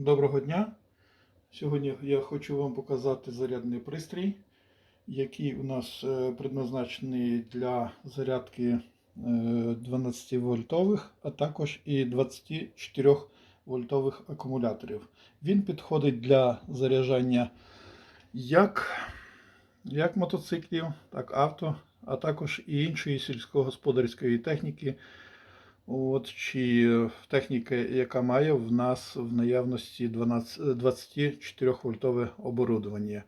Доброго дня! Сьогодні я хочу вам показати зарядний пристрій, який у нас е, предназначений для зарядки е, 12 вольтових, а також і 24 вольтових акумуляторів. Він підходить для заряджання як, як мотоциклів, так авто, а також і іншої сільськогосподарської техніки. От, чи техніка, яка має в нас в наявності 12, 24 вольтове оборудовання.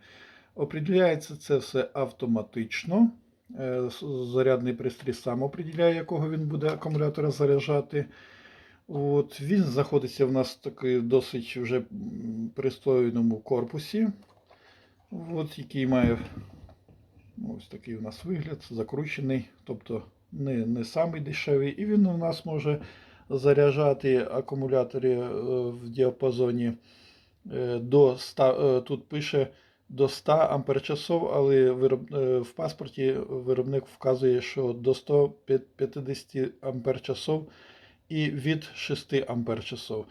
Определяється це все автоматично. Е, Зарядний пристрій сам определяє, якого він буде акумулятора заряджати. От, Він знаходиться в нас в такий досить вже пристойному корпусі, от, який має ну, ось такий у нас вигляд, закручений. тобто не, не самий дешевий, і він у нас може заряджати акумулятори е, в діапазоні е, до 100, е, тут пише до 100 амперчасов, але в паспорті виробник вказує, що до 150 амперчасов і від 6 амперчасов.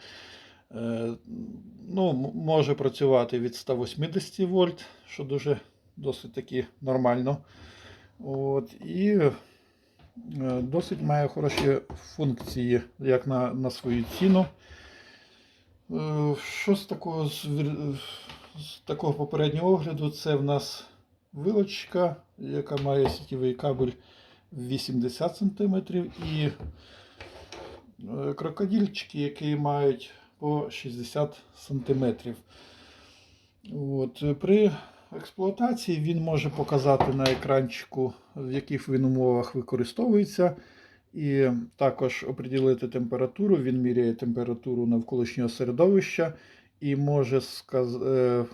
Ну, може працювати від 180 вольт, що дуже досить таки нормально. От, і досить має хороші функції, як на, на свою ціну. Е, Що з такого, з, з такого попереднього огляду? Це в нас вилочка, яка має сітєвий кабель 80 см і е, крокодильчики, які мають по 60 см. От, е, при експлуатації він може показати на екранчику, в яких він умовах використовується. І також оприділити температуру. Він міряє температуру навколишнього середовища і може сказ... е,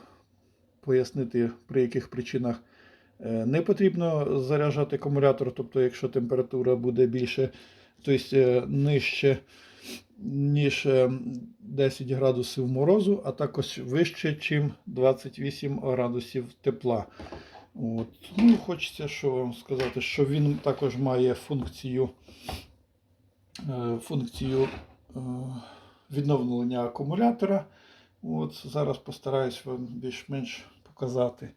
пояснити, при яких причинах е, не потрібно заряджати акумулятор. Тобто, якщо температура буде більше, тобто нижче, ніж 10 градусів морозу, а також вище, ніж 28 градусів тепла. От. Ну, Хочеться що вам сказати, що він також має функцію, е, функцію е, відновлення акумулятора. От, зараз постараюсь вам більш-менш показати,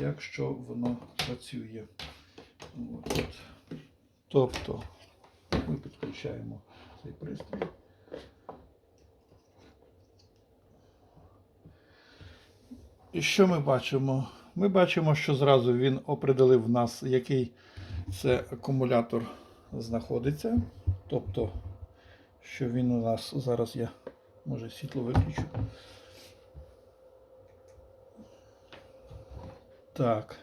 як що воно працює. От. Тобто ми підключаємо цей пристрій. І що ми бачимо? Ми бачимо, що зразу він определив в нас, який це акумулятор знаходиться. Тобто, що він у нас зараз я може світло виключу. Так.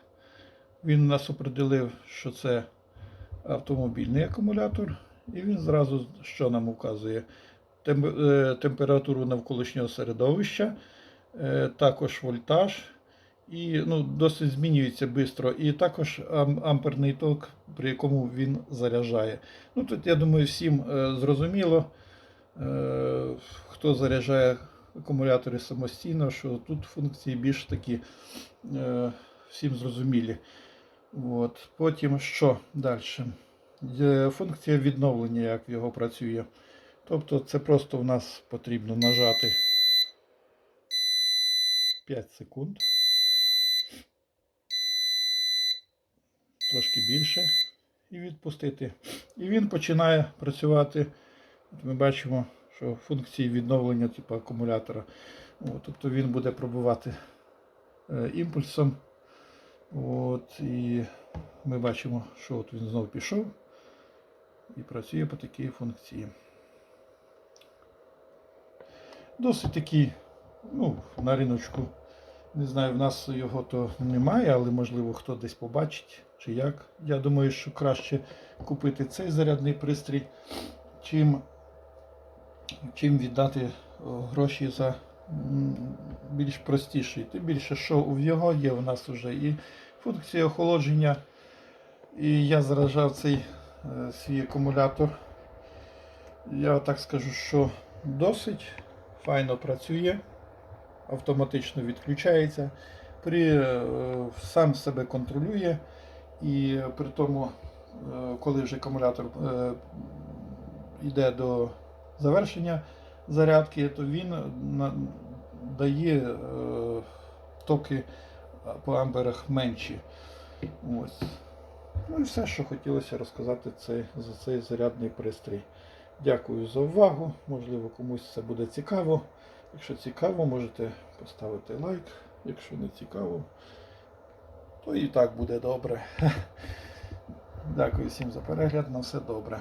Він у нас определив, що це автомобільний акумулятор, і він зразу що нам указує? Е, Температуру навколишнього середовища, також вольтаж, і ну, досить змінюється швидко. І також амперний ток, при якому він заряджає. Ну, тут, я думаю, всім е, зрозуміло, е, хто заряджає акумулятори самостійно, що тут функції більш такі е, всім зрозумілі. От. Потім що далі? Функція відновлення, як його працює. Тобто це просто в нас потрібно нажати 5 секунд. Трошки більше. І відпустити. І він починає працювати. От ми бачимо, що функції відновлення типу акумулятора. От, тобто він буде пробувати е, імпульсом. От, і ми бачимо, що от він знову пішов і працює по такій функції. Досить такий, ну, на риночку. Не знаю, в нас його то немає, але можливо хто десь побачить чи як. Я думаю, що краще купити цей зарядний пристрій, чим, чим віддати гроші за більш простіший. Тим більше, що в його є у нас вже і функція охолодження. І я заражав цей е, свій акумулятор. Я так скажу, що досить файно працює, автоматично відключається, при, е, сам себе контролює. І при тому, е, коли вже акумулятор е, йде до завершення зарядки, то він дає токи по амперах менші. Ось. Ну і все, що хотілося розказати це, за цей зарядний пристрій. Дякую за увагу. Можливо, комусь це буде цікаво. Якщо цікаво, можете поставити лайк. Якщо не цікаво, то і так буде добре. Дякую всім за перегляд. На все добре.